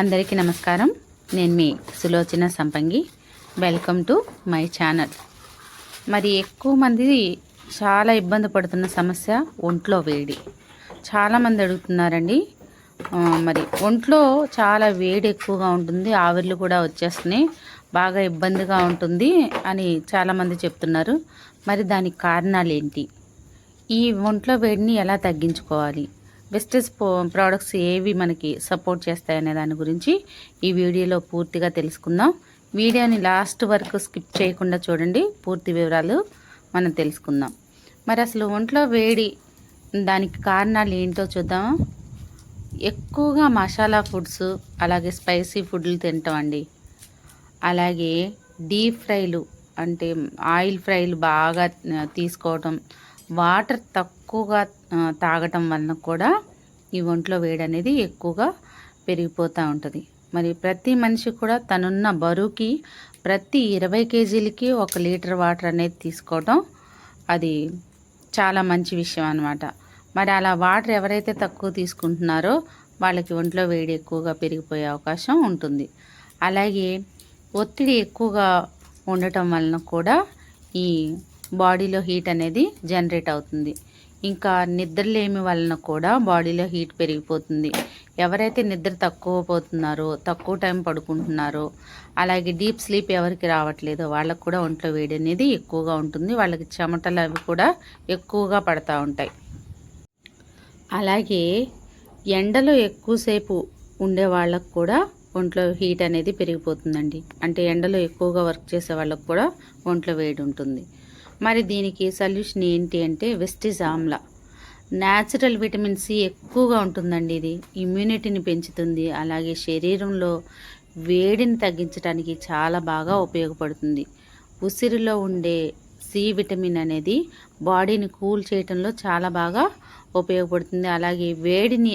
అందరికీ నమస్కారం. నేను మీ Sulochana Sampangi. Welcome to my channel మరి ఎక్కువ మంది చాలా ఇబ్బంది పడుతున్న సమస్య ఒంట్లో వేడి. చాలామంది అడుగుతున్నారండి. మరి ఒంట్లో చాలా వేడి ఎక్కువగా ఉంటుంది. ఆవిర్లు కూడా వచ్చేస్తున్నాయి. బాగా ఇబ్బందిగా ఉంటుంది అని చాలామంది చెప్తున్నారు. మరి దానికి కారణాలు ఏంటి? ఈ ఒంట్లో వేడిని ఎలా తగ్గించుకోవాలి? వెస్టేజ్ ప్రోడక్ట్స్ ఏవి మనకి సపోర్ట్ చేస్తాయనే దాని గురించి ఈ వీడియోలో పూర్తిగా తెలుసుకుందాం. వీడియోని లాస్ట్ వరకు స్కిప్ చేయకుండా చూడండి. పూర్తి వివరాలు మనం తెలుసుకుందాం. మరి అసలు ఒంట్లో వేడి దానికి కారణాలు ఏంటో చూద్దాం ఎక్కువగా మసాలా ఫుడ్స్ అలాగే స్పైసీ ఫుడ్లు తింటాం అండి. అలాగే డీప్ ఫ్రైలు అంటే ఆయిల్ ఫ్రైలు బాగా తీసుకోవటం వాటర్ తక్కువగా తాగటం వలన కూడా ఈ ఒంట్లో వేడి అనేది ఎక్కువగా పెరిగిపోతూ ఉంటుంది. మరి ప్రతి మనిషి కూడా తనున్న బరువుకి ప్రతి ఇరవై కేజీలకి ఒక లీటర్ వాటర్ అనేది తీసుకోవటం అది చాలా మంచి విషయం అనమాట మరి అలా వాటర్ ఎవరైతే తక్కువ తీసుకుంటున్నారో వాళ్ళకి ఒంట్లో వేడి ఎక్కువగా పెరిగిపోయే అవకాశం ఉంటుంది. అలాగే ఒత్తిడి ఎక్కువగా ఉండటం వలన కూడా ఈ బాడీలో హీట్ అనేది జనరేట్ అవుతుంది. ఇంకా నిద్రలేమి వలన కూడా బాడీలో హీట్ పెరిగిపోతుంది. ఎవరైతే నిద్ర తక్కువ పోతున్నారో తక్కువ టైం పడుకుంటున్నారో అలాగే డీప్ స్లీప్ ఎవరికి రావట్లేదో వాళ్ళకు కూడా ఒంట్లో వేడి అనేది ఎక్కువగా ఉంటుంది. వాళ్ళకి చెమటలు అవి కూడా ఎక్కువగా పడతా ఉంటాయి. అలాగే ఎండలో ఎక్కువసేపు ఉండే వాళ్ళకు కూడా ఒంట్లో హీట్ అనేది పెరిగిపోతుందండి. అంటే ఎండలో ఎక్కువగా వర్క్ చేసే వాళ్ళకు కూడా ఒంట్లో వేడి ఉంటుంది. మరి దీనికి సొల్యూషన్ ఏంటి అంటే Vestige amla. Natural vitamin C ఎక్కువగా ఉంటుందండి ఇది. ఇమ్యూనిటీని పెంచుతుంది. అలాగే శరీరంలో వేడిని తగ్గించడానికి చాలా బాగా ఉపయోగపడుతుంది. ఉసిరిలో ఉండే సి విటమిన్ అనేది బాడీని కూల్ చేయడంలో చాలా బాగా ఉపయోగపడుతుంది. అలాగే వేడిని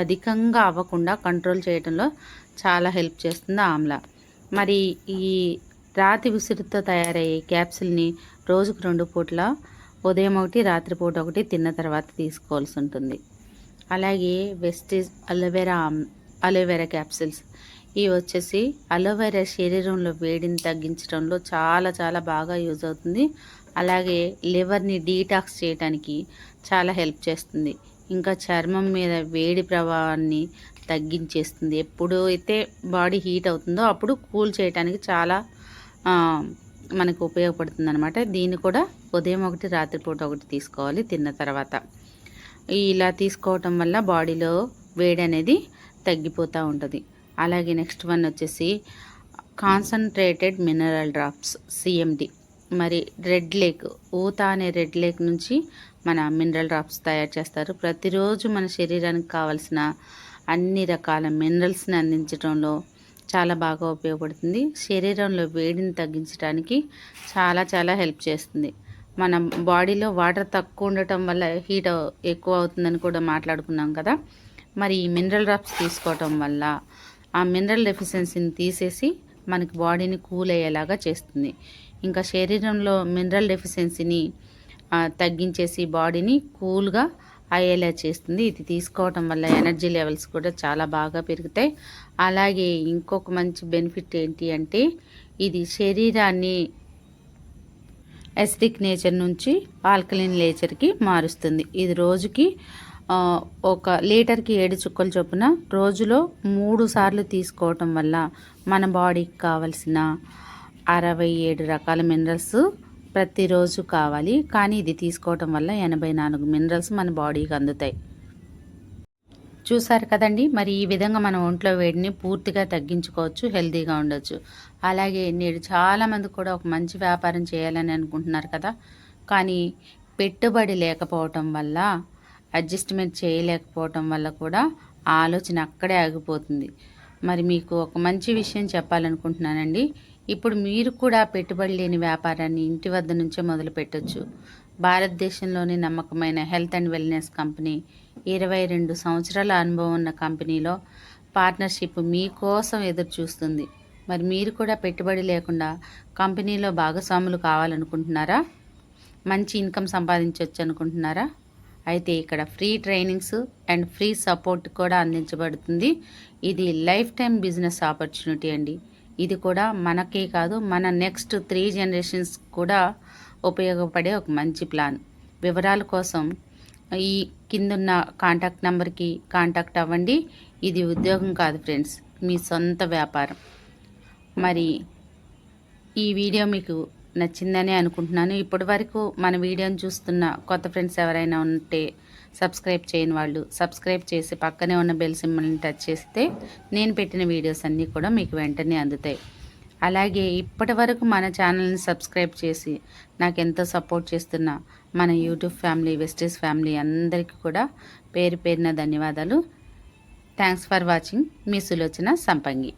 అధికంగా అవ్వకుండా కంట్రోల్ చేయడంలో చాలా హెల్ప్ చేస్తుంది ఆమ్లా. మరి ఈ రాతి ఉసిరితో తయారయ్యే క్యాప్సిల్ని రోజుకు రెండు పూట్ల ఉదయం ఒకటి రాత్రిపూట ఒకటి తిన్న తర్వాత తీసుకోవాల్సి ఉంటుంది. అలాగే వెస్టేజ్ అలోవెరా అలోవెరా క్యాప్సిల్స్. ఇవి వచ్చేసి అలోవెరా శరీరంలో వేడిని తగ్గించడంలో చాలా చాలా బాగా యూజ్ అవుతుంది. అలాగే లివర్ని డీటాక్స్ చేయడానికి చాలా హెల్ప్ చేస్తుంది. ఇంకా చర్మం మీద వేడి ప్రభావాన్ని తగ్గించేస్తుంది. ఎప్పుడు అయితే బాడీ హీట్ అవుతుందో అప్పుడు కూల్ చేయడానికి చాలా మనకు ఉపయోగపడుతుంది అనమాట దీన్ని కూడా ఉదయం ఒకటి రాత్రిపూట ఒకటి తీసుకోవాలి తిన్న తర్వాత. ఇలా తీసుకోవటం వల్ల బాడీలో వేడి అనేది తగ్గిపోతూ ఉంటుంది. అలాగే నెక్స్ట్ వన్ వచ్చేసి కాన్సన్ట్రేటెడ్ మినరల్ డ్రాప్స్ సిఎండి మరి రెడ్ లేక్ ఊత అనే రెడ్ లేక్ నుంచి మన మినరల్ డ్రాప్స్ తయారు చేస్తారు. ప్రతిరోజు మన శరీరానికి కావలసిన అన్ని రకాల మినరల్స్ని అందించడంలో చాలా బాగా ఉపయోగపడుతుంది. శరీరంలో వేడిని తగ్గించడానికి చాలా చాలా హెల్ప్ చేస్తుంది. మన బాడీలో వాటర్ తక్కువ ఉండటం వల్ల హీట్ ఎక్కువ అవుతుందని కూడా మాట్లాడుకున్నాం కదా. మరి ఈ మినరల్ డ్రాప్స్ తీసుకోవటం వల్ల ఆ మినరల్ డెఫిషియన్సీని తీసేసి మనకి బాడీని కూల్ అయ్యేలాగా చేస్తుంది. ఇంకా శరీరంలో మినరల్ డెఫిషియన్సీని తగ్గించేసి బాడీని కూల్గా అయ్యేలా చేస్తుంది. ఇది తీసుకోవటం వల్ల ఎనర్జీ లెవెల్స్ కూడా చాలా బాగా పెరుగుతాయి. అలాగే ఇంకొక మంచి బెనిఫిట్ ఏంటి అంటే ఇది శరీరాన్ని ఎసిడిక్ నేచర్ నుంచి ఆల్కలిన్ నేచర్కి మారుస్తుంది. ఇది రోజుకి ఒక లీటర్కి ఏడు చుక్కలు చొప్పున రోజులో మూడు సార్లు తీసుకోవటం వల్ల మన బాడీకి కావలసిన అరవై ఏడు రకాల మినరల్స్ ప్రతిరోజు కావాలి. కానీ ఇది తీసుకోవటం వల్ల ఎనభై నాలుగు మినరల్స్ మన బాడీకి అందుతాయి. చూసారు కదండి? మరి ఈ విధంగా మన ఒంట్లో వేడిని పూర్తిగా తగ్గించుకోవచ్చు హెల్తీగా ఉండొచ్చు. అలాగే నేడు చాలామంది కూడా ఒక మంచి వ్యాపారం చేయాలని అనుకుంటున్నారు కదా? కానీ పెట్టుబడి లేకపోవటం వల్ల అడ్జస్ట్మెంట్ చేయలేకపోవటం వల్ల కూడా ఆలోచన అక్కడే ఆగిపోతుంది. మరి మీకు ఒక మంచి విషయం చెప్పాలనుకుంటున్నానండి. ఇప్పుడు మీరు కూడా పెట్టుబడి లేని వ్యాపారాన్ని ఇంటి వద్ద నుంచే మొదలు పెట్టొచ్చు. భారతదేశంలోని నమ్మకమైన హెల్త్ అండ్ వెల్నెస్ కంపెనీ ఇరవై రెండు సంవత్సరాల అనుభవం ఉన్న కంపెనీలో పార్ట్నర్షిప్ మీకోసం ఎదురు చూస్తుంది. మరి మీరు కూడా పెట్టుబడి లేకుండా కంపెనీలో భాగస్వాములు కావాలనుకుంటున్నారా? మంచి ఇన్కమ్ సంపాదించవచ్చు అనుకుంటున్నారా? అయితే ఇక్కడ free trainings and free support కూడా అందించబడుతుంది. ఇది లైఫ్ టైం బిజినెస్ ఆపర్చునిటీ అండి. ఇది కూడా మనకే కాదు మన నెక్స్ట్ త్రీ జనరేషన్స్ కూడా ఉపయోగపడే ఒక మంచి ప్లాన్. వివరాల కోసం ఈ కిందున్న కాంటాక్ట్ నెంబర్కి కాంటాక్ట్ అవ్వండి. ఇది ఉద్యోగం కాదు ఫ్రెండ్స్ మీ సొంత వ్యాపారం. మరి ఈ వీడియో మీకు నచ్చిందని అనుకుంటున్నాను. ఇప్పటి వరకు మన వీడియోని చూస్తున్న కొత్త ఫ్రెండ్స్ ఎవరైనా ఉంటే సబ్స్క్రైబ్ చేయని వాళ్ళు సబ్స్క్రైబ్ చేసి పక్కనే ఉన్న బెల్ సింబల్ని టచ్ చేస్తే నేను పెట్టిన వీడియోస్ అన్నీ కూడా మీకు వెంటనే అందుతాయి. అలాగే ఇప్పటి వరకు మన ఛానల్ని సబ్స్క్రైబ్ చేసి నాకు ఎంతో సపోర్ట్ చేస్తున్న మన యూట్యూబ్ ఫ్యామిలీ వెస్టీస్ ఫ్యామిలీ అందరికీ కూడా పేరు పేరిన ధన్యవాదాలు. Thanks for watching. మీ సులోచన సంపంగి.